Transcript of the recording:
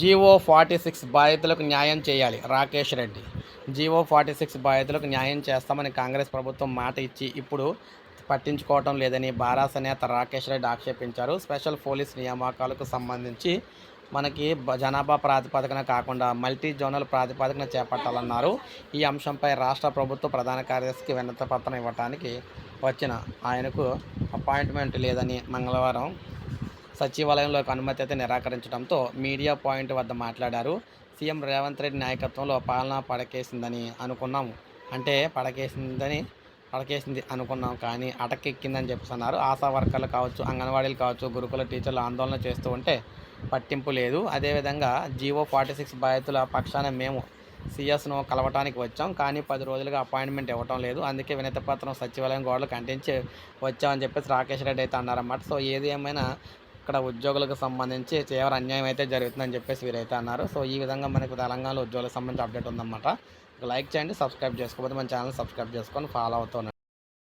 GO forty six బాధితులకు న్యాయం చేయాలి. Rakesh Reddy. GO forty six బాధితులకు న్యాయం చేస్తామని కాంగ్రెస్ ప్రభుత్వం మాట ఇచ్చి ఇప్పుడు పట్టించుకోవటం లేదని బారాస నేత రాకేష్ రెడ్డి ఆక్షేపించారు. స్పెషల్ పోలీస్ నియామకాలకు సంబంధించి మనకి జనాభా ప్రాతిపదికన కాకుండా మల్టీ జోనల్ ప్రాతిపదికన చేపట్టాలన్నారు. ఈ అంశంపై రాష్ట్ర ప్రభుత్వ ప్రధాన కార్యదర్శికి వినతి పత్రం ఇవ్వటానికి వచ్చిన ఆయనకు అపాయింట్మెంట్ లేదని మంగళవారం సచివాలయంలోకి అనుమతి అయితే నిరాకరించడంతో మీడియా పాయింట్ వద్ద మాట్లాడారు. సీఎం రేవంత్ రెడ్డి నాయకత్వంలో పాలన పడకేసిందని అనుకున్నాము. అంటే పడకేసిందని పడకేసింది అనుకున్నాం కానీ అటకెక్కిందని చెప్తున్నారు. ఆశా వర్కర్లు కావచ్చు అంగన్వాడీలు కావచ్చు గురుకుల టీచర్లు ఆందోళన చేస్తూ ఉంటే పట్టింపు లేదు. అదేవిధంగా జీవో ఫార్టీ సిక్స్ బాధితుల పక్షాన మేము సిఎస్ను కలవటానికి వచ్చాం. కానీ పది రోజులుగా అపాయింట్మెంట్ ఇవ్వటం లేదు. అందుకే వినతి పత్రం సచివాలయం గోడలు కంటించి వచ్చామని చెప్పేసి రాకేష్ రెడ్డి అయితే అన్నారన్నమాట. సో ఏది ఏమైనా ఇక్కడ ఉద్యోగులకు సంబంధించి తీవ్ర అన్యాయం అయితే జరుగుతుందని చెప్పేసి వీరైతే అన్నారు. సో ఈ విధంగా మనకు తెలంగాణలో ఉద్యోగులకు సంబంధించి అప్డేట్ ఉందన్నమాట. లైక్ చేయండి సబ్స్క్రైబ్ చేసుకోకపోతే మన ఛానల్ సబ్స్క్రైబ్ చేసుకొని ఫాలో అవుతున్నాను